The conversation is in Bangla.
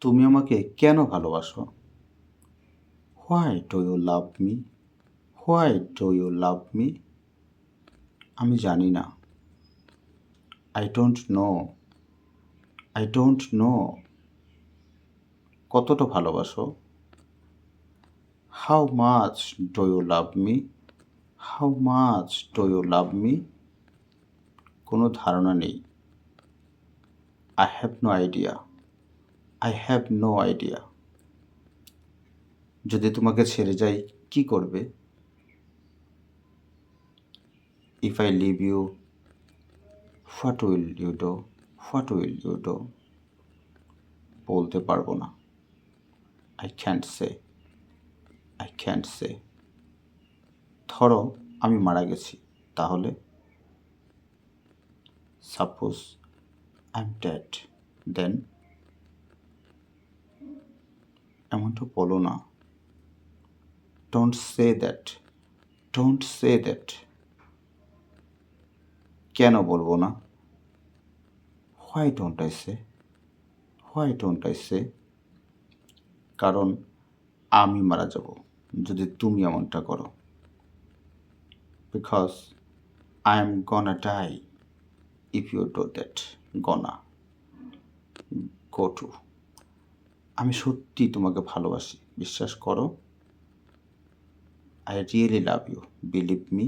তুমি আমাকে কেন ভালোবাসো? Why do you love me why do you love me আমি জানি না। I don't know I don't know কতটা ভালোবাসো? How much do you love me how much do you love me কোনো ধারণা নেই। I have no idea I have no idea যদি তোমাকে ছেড়ে যাই, কি করবে? If I leave you what will you do what will you do বলতে পারব না। I can't say I can't say ধরো, আমি মারা গেছি। তাহলে? Suppose I am dead then এমনটা বলো না। Don't say that don't say that কেন বলব না? Why don't I say why don't I say কারণ আমি মারা যাব যদি তুমি এমনটা করো। Because I am gonna die if you do that gonna go to আমি সত্যি তোমাকে ভালোবাসি। বিশ্বাস করো I really love you believe me